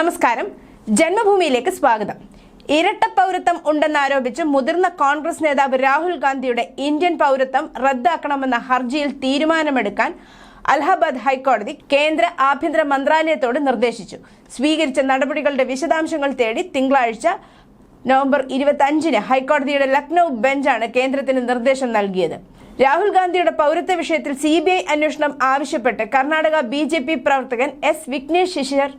നമസ്കാരം. ജന്മഭൂമിയിലേക്ക് സ്വാഗതം. ഇരട്ട പൗരത്വം ഉണ്ടെന്നാരോപിച്ച് മുതിർന്ന കോൺഗ്രസ് നേതാവ് രാഹുൽ ഗാന്ധിയുടെ ഇന്ത്യൻ പൗരത്വം റദ്ദാക്കണമെന്ന ഹർജിയിൽ തീരുമാനമെടുക്കാൻ അലഹബാദ് ഹൈക്കോടതി കേന്ദ്ര ആഭ്യന്തര മന്ത്രാലയത്തോട് നിർദ്ദേശിച്ചു. സ്വീകരിച്ച നടപടികളുടെ വിശദാംശങ്ങൾ തേടി തിങ്കളാഴ്ച നവംബർ ഇരുപത്തി അഞ്ചിന് ഹൈക്കോടതിയുടെ ലക്നൌ ബെഞ്ചാണ് കേന്ദ്രത്തിന് നിർദ്ദേശം നൽകിയത്. രാഹുൽ ഗാന്ധിയുടെ പൗരത്വ വിഷയത്തിൽ സി ബി ഐ അന്വേഷണം ആവശ്യപ്പെട്ട് കർണാടക ബി പ്രവർത്തകൻ എസ് വിഘ്നേഷ് ശിശിർ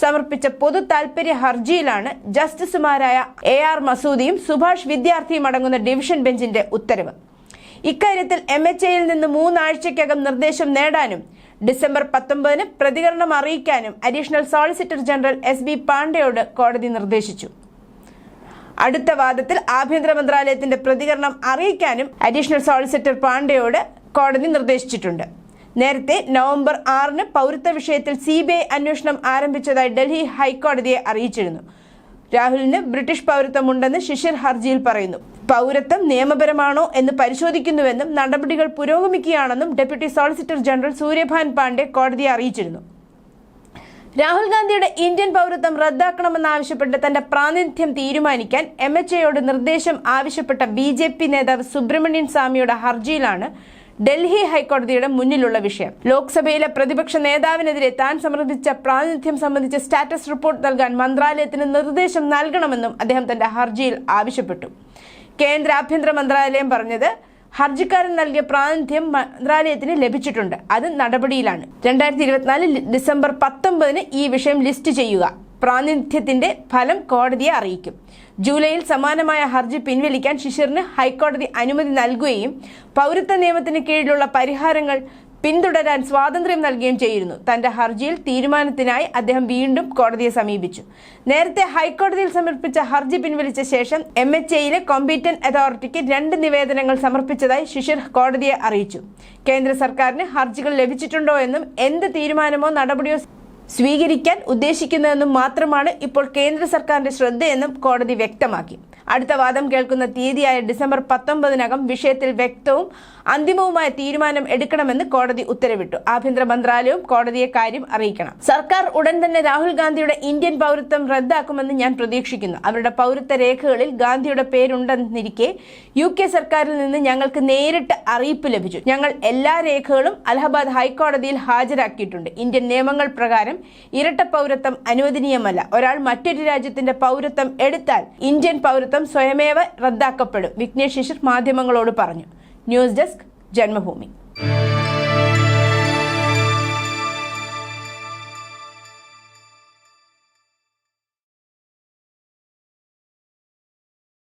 സമർപ്പിച്ച പൊതു താൽപര്യ ഹർജിയിലാണ് ജസ്റ്റിസുമാരായ എ ആർ മസൂദിയും സുഭാഷ് വിദ്യാർത്ഥിയും അടങ്ങുന്ന ഡിവിഷൻ ബെഞ്ചിന്റെ ഉത്തരവ്. ഇക്കാര്യത്തിൽ എം എച്ച് എയിൽ നിന്ന് മൂന്നാഴ്ചയ്ക്കകം നിർദ്ദേശം നേടാനും ഡിസംബർ പത്തൊമ്പതിന് പ്രതികരണം അറിയിക്കാനും additional solicitor general S B പാണ്ഡെയോട് കോടതി നിർദ്ദേശിച്ചു. അടുത്ത വാദത്തിൽ ആഭ്യന്തര മന്ത്രാലയത്തിന്റെ പ്രതികരണം അറിയിക്കാനും അഡീഷണൽ സോളിസിറ്റർ പാണ്ഡെയോട് കോടതി നിർദ്ദേശിച്ചിട്ടുണ്ട്. നേരത്തെ നവംബർ ആറിന് പൗരത്വ വിഷയത്തിൽ സി ബി ഐ അന്വേഷണം ആരംഭിച്ചതായി ഡൽഹി ഹൈക്കോടതിയെ അറിയിച്ചിരുന്നു. രാഹുലിന് ബ്രിട്ടീഷ് പൗരത്വമുണ്ടെന്ന് ശിശിർ ഹർജിയിൽ പറയുന്നു. പൗരത്വം നിയമപരമാണോ എന്ന് പരിശോധിക്കുന്നുവെന്നും നടപടികൾ പുരോഗമിക്കുകയാണെന്നും deputy solicitor general Suryabhan Pandey കോടതിയെ അറിയിച്ചിരുന്നു. രാഹുൽ ഗാന്ധിയുടെ ഇന്ത്യൻ പൗരത്വം റദ്ദാക്കണമെന്നാവശ്യപ്പെട്ട് തന്റെ പ്രാതിനിധ്യം തീരുമാനിക്കാൻ എം എച്ച് എയോട് നിർദ്ദേശം ആവശ്യപ്പെട്ട ബി ജെ പി നേതാവ് സുബ്രഹ്മണ്യൻ സ്വാമിയുടെ ഹർജിയിലാണ് ഡൽഹി ഹൈക്കോടതിയുടെ മുന്നിലുള്ള വിഷയം. ലോക്സഭയിലെ പ്രതിപക്ഷ നേതാവിനെതിരെ താൻ സമർപ്പിച്ച പ്രാതിനിധ്യം സംബന്ധിച്ച സ്റ്റാറ്റസ് റിപ്പോർട്ട് നൽകാൻ മന്ത്രാലയത്തിന് നിർദ്ദേശം നൽകണമെന്നും അദ്ദേഹം തന്റെ ഹർജിയിൽ ആവശ്യപ്പെട്ടു. കേന്ദ്ര ആഭ്യന്തര മന്ത്രാലയം പറഞ്ഞത് ഹർജിക്കാരൻ നൽകിയ പ്രാതിനിധ്യം മന്ത്രാലയത്തിന് ലഭിച്ചിട്ടുണ്ട്. അത് നടപടിയിലാണ്. രണ്ടായിരത്തി ഇരുപത്തിനാല് ഡിസംബർ പത്തൊമ്പതിന് ഈ വിഷയം ലിസ്റ്റ് ചെയ്യുക. പ്രാതിനിധ്യത്തിന്റെ ഫലം കോടതിയെ അറിയിക്കും. ജൂലൈയിൽ സമാനമായ ഹർജി പിൻവലിക്കാൻ ശിശിറിന് ഹൈക്കോടതി അനുമതി നൽകുകയും പൗരത്വ നിയമത്തിന് കീഴിലുള്ള പരിഹാരങ്ങൾ പിന്തുടരാൻ സ്വാതന്ത്ര്യം നൽകുകയും ചെയ്തിരുന്നു തന്റെ ഹർജിയിൽ തീരുമാനത്തിനായി അദ്ദേഹം വീണ്ടും കോടതിയെ സമീപിച്ചു. നേരത്തെ ഹൈക്കോടതിയിൽ സമർപ്പിച്ച ഹർജി പിൻവലിച്ച ശേഷം എം എച്ച് എയിലെ കോമ്പീറ്റന്റ് അതോറിറ്റിക്ക് രണ്ട് നിവേദനങ്ങൾ സമർപ്പിച്ചതായി ശിശിർ കോടതിയെ അറിയിച്ചു. കേന്ദ്ര സർക്കാരിന് ഹർജികൾ ലഭിച്ചിട്ടുണ്ടോ എന്നും എന്ത് തീരുമാനമോ നടപടിയോ സ്വീകരിക്കാൻ ഉദ്ദേശിക്കുന്നതെന്നും മാത്രമാണ് ഇപ്പോൾ കേന്ദ്ര സർക്കാരിന്റെ ശ്രദ്ധയെന്നും കോടതി വ്യക്തമാക്കി. അടുത്ത വാദം കേൾക്കുന്ന തീയതിയായ ഡിസംബർ പത്തൊമ്പതിനകം വിഷയത്തിൽ വ്യക്തവും അന്തിമവുമായ തീരുമാനം എടുക്കണമെന്ന് കോടതി ഉത്തരവിട്ടു. ആഭ്യന്തര മന്ത്രാലയവും കോടതിയെ കാര്യം അറിയിക്കണം. സർക്കാർ ഉടൻ തന്നെ രാഹുൽ ഗാന്ധിയുടെ ഇന്ത്യൻ പൗരത്വം റദ്ദാക്കുമെന്ന് ഞാൻ പ്രതീക്ഷിക്കുന്നു. അവരുടെ പൗരത്വ രേഖകളിൽ ഗാന്ധിയുടെ പേരുണ്ടെന്നിരിക്കെ യു കെ സർക്കാരിൽ നിന്ന് ഞങ്ങൾക്ക് നേരിട്ട് അറിയിപ്പ് ലഭിച്ചു. ഞങ്ങൾ എല്ലാ രേഖകളും അലഹബാദ് ഹൈക്കോടതിയിൽ ഹാജരാക്കിയിട്ടുണ്ട്. ഇന്ത്യൻ നിയമങ്ങൾ പ്രകാരം ഇരട്ട പൗരത്വം അനുവദനീയമല്ല. ഒരാൾ മറ്റൊരു രാജ്യത്തിന്റെ പൗരത്വം എടുത്താൽ ഇന്ത്യൻ പൗരത്വം സ്വയമേവ റദ്ദാക്കപ്പെടും വിഘ്നേഷ് ശിശിർ മാധ്യമങ്ങളോട് പറഞ്ഞു. News desk Janmabhoomi.